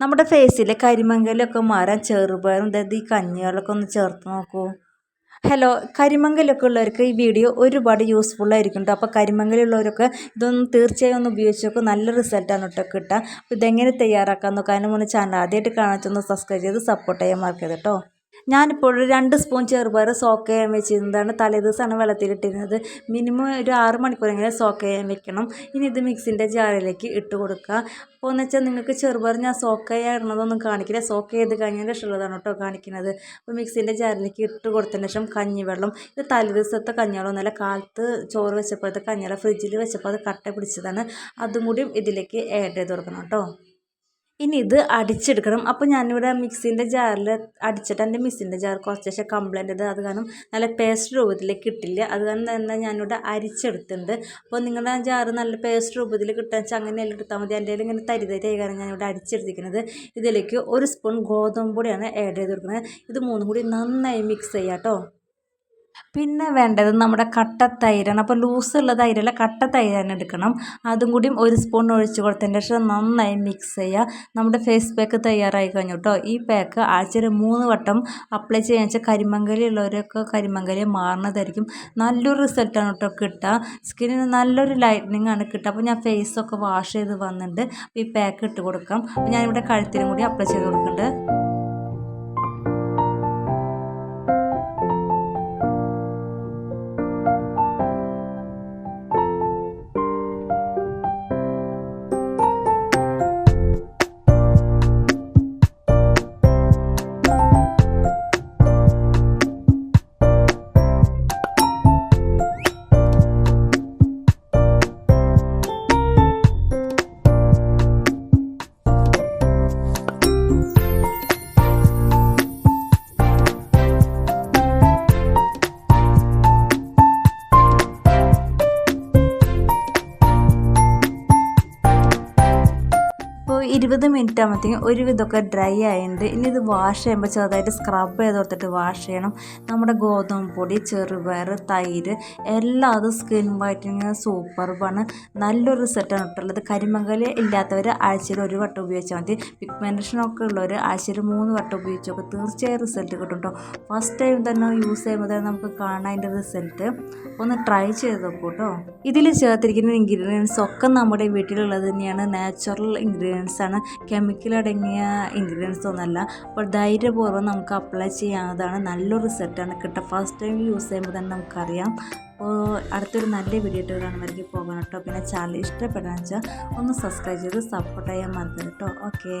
നമ്മുടെ ഫേസിലെ കരിമങ്കലൊക്കെ മാറാൻ ചെറുപയറും അതായത് ഈ കഞ്ഞികളൊക്കെ ഒന്ന് ചേർത്ത് നോക്കൂ. ഹലോ കരിമങ്കലൊക്കെ ഉള്ളവർക്ക് ഈ വീഡിയോ ഒരുപാട് യൂസ്ഫുൾ ആയിരിക്കും കേട്ടോ അപ്പോൾ കരിമങ്കലുള്ളവരൊക്കെ ഇതൊന്ന് തീർച്ചയായും ഒന്ന് ഉപയോഗിച്ച് നോക്കും. നല്ല റിസൾട്ടാണ് കേട്ടോ കിട്ടുക അപ്പോൾ ഇതെങ്ങനെ തയ്യാറാക്കാൻ നോക്കാം. അതിന് മുന്നേ ചാനൽ ആദ്യമായിട്ട് കാണാൻ സബ്സ്ക്രൈബ് ചെയ്ത് സപ്പോർട്ട് ചെയ്യാൻ മറക്കരുത് കേട്ടോ ഞാനിപ്പോൾ ഒരു രണ്ട് സ്പൂൺ ചെറുപയർ സോക്ക് ചെയ്യാൻ വെച്ചിരുന്നതാണ്. തലേദിവസമാണ് വെള്ളത്തിലിട്ടിരുന്നത്. മിനിമം ഒരു ആറ് മണിക്കൂറെങ്കിലും സോക്ക് ചെയ്യാൻ വെക്കണം. ഇനി ഇത് മിക്സിന്റെ ജാറിലേക്ക് ഇട്ട് കൊടുക്കുക. അപ്പോൾ എന്ന് വെച്ചാൽ നിങ്ങൾക്ക് ചെറുപയർ ഞാൻ സോക്ക് ചെയ്യാറുള്ളതൊന്നും കാണിക്കില്ല. സോക്ക് ചെയ്ത് കഴിഞ്ഞാൽ ശേഷമുള്ളതാണ് കേട്ടോ കാണിക്കുന്നത്. അപ്പോൾ മിക്സിന്റെ ജാറിലേക്ക് ഇട്ട് കൊടുത്തതിന് ശേഷം കഞ്ഞിവെള്ളം. ഇത് തലേദിവസത്തെ നല്ല കാലത്ത് ചോറ് വെച്ചപ്പോഴത്തെ കഞ്ഞിവെള്ളം ഫ്രിഡ്ജിൽ വെച്ചപ്പോൾ അത് കട്ട പിടിച്ചതാണ്. അതും കൂടിയും ഇതിലേക്ക് ആഡ് ചെയ്ത് കൊടുക്കണം കേട്ടോ. ഇനി ഇത് അടിച്ചെടുക്കണം. അപ്പോൾ ഞാനിവിടെ മിക്സിന്റെ ജാറിൽ അടിച്ചിട്ട് എന്റെ മിക്സിന്റെ ജാർ കുറച്ച് കംപ്ലൈന്റ് ഇത് അത് കാരണം നല്ല പേസ്റ്റ് രൂപത്തിൽ കിട്ടില്ല. അത് കാരണം തന്നെ ഞാനിവിടെ അരിച്ചെടുത്തിട്ടുണ്ട്. അപ്പോൾ നിങ്ങളുടെ ആ ജാറ് നല്ല പേസ്റ്റ് രൂപത്തിൽ കിട്ടാൻ വെച്ചാൽ അങ്ങനെയല്ല എടുത്താൽ മതി. എന്റെ ഇങ്ങനെ തരി തരി കാരണം ഞാനിവിടെ അടിച്ചെടുത്തിരിക്കുന്നത്. ഇതിലേക്ക് ഒരു സ്പൂൺ ഗോതമ്പ് പൊടിയാണ് ആഡ് ചെയ്ത് കൊടുക്കുന്നത്. ഇത് മൂന്നും കൂടി നന്നായി മിക്സ് ചെയ്യാം കേട്ടോ പിന്നെ വേണ്ടത് നമ്മുടെ കട്ട തൈരാണ്. അപ്പോൾ ഉള്ള തൈരല്ല കട്ട തൈരാണ് എടുക്കണം. അതും കൂടി ഒരു സ്പൂൺ ഒഴിച്ച് കൊടുത്തതിന് ശേഷം നന്നായി മിക്സ് ചെയ്യുക. നമ്മുടെ ഫേസ് പാക്ക് തയ്യാറായി കഴിഞ്ഞു കേട്ടോ ഈ പാക്ക് ആഴ്ചയിൽ മൂന്ന് വട്ടം അപ്ലൈ ചെയ്യാൻ വെച്ചാൽ കരിമങ്കലി ഉള്ളവരൊക്കെ കരിമങ്കലി മാറുന്നതായിരിക്കും. നല്ലൊരു റിസൾട്ടാണ് കേട്ടോ കിട്ടുക. സ്കിന്നിന് നല്ലൊരു ലൈറ്റനിങ് ആണ് കിട്ടുക. അപ്പോൾ ഞാൻ ഫേസൊക്കെ വാഷ് ചെയ്ത് വന്നിട്ടുണ്ട്. ഈ പാക്ക് ഇട്ട് കൊടുക്കാം. അപ്പോൾ ഞാനിവിടെ കഴുത്തിനും കൂടി അപ്ലൈ ചെയ്ത് കൊടുക്കുന്നുണ്ട്. ഇരുപത് മിനിറ്റ് ആകുമ്പോഴത്തേക്കും ഒരുവിധമൊക്കെ ഡ്രൈ ആയിട്ടുണ്ട് ഇനി ഇത് വാഷ് ചെയ്യുമ്പോൾ ചെറുതായിട്ട് സ്ക്രബ് ചെയ്ത് കൊടുത്തിട്ട് വാഷ് ചെയ്യണം. നമ്മുടെ ഗോതമ്പ് പൊടി ചെറുപയർ തൈര് എല്ലാം അത് സ്കിൻ വൈറ്റനിങ് സൂപ്പർബാണ് നല്ലൊരു റിസൾട്ടാണ് കിട്ടുള്ളത് കരിമങ്കൽ ഇല്ലാത്തവർ ആഴ്ചയിൽ ഒരു വട്ടം ഉപയോഗിച്ചാൽ മതി. പിഗ്മെന്റേഷൻ ഒക്കെ ഉള്ളവർ ആഴ്ചയിൽ മൂന്ന് വട്ടം ഉപയോഗിച്ചൊക്കെ തീർച്ചയായും റിസൾട്ട് കിട്ടും കേട്ടോ ഫസ്റ്റ് ടൈം തന്നെ യൂസ് ചെയ്യുമ്പോൾ തന്നെ നമുക്ക് കാണാൻ അതിന്റെ റിസൾട്ട് ഒന്ന് ട്രൈ ചെയ്ത് നോക്കൂ കേട്ടോ ഇതിൽ ചേർത്തിരിക്കുന്ന ഇൻഗ്രീഡിയൻസ് ഒക്കെ നമ്മുടെ വീട്ടിലുള്ളത് തന്നെയാണ്. നാച്ചുറൽ ഇൻഗ്രീഡിയൻസ് ആണ്. കെമിക്കൽ അടങ്ങിയ ഇൻഗ്രീഡിയൻസ് ഒന്നല്ല അപ്പോൾ ധൈര്യപൂർവം നമുക്ക് അപ്ലൈ ചെയ്യാവുന്നതാണ്. നല്ലൊരു റിസൾട്ടാണ് കിട്ടുക ഫസ്റ്റ് ടൈം യൂസ് ചെയ്യുമ്പോൾ തന്നെ നമുക്കറിയാം. അപ്പോൾ അടുത്തൊരു നല്ല വീഡിയോ ഇട്ട് പോകണം കേട്ടോ. പിന്നെ ചാനൽ ഇഷ്ടപ്പെടാന്ന് വെച്ചാൽ ഒന്ന് സബ്സ്ക്രൈബ് ചെയ്ത് സപ്പോർട്ട് ചെയ്യാൻ മറക്കരുത് കേട്ടോ. ഓക്കേ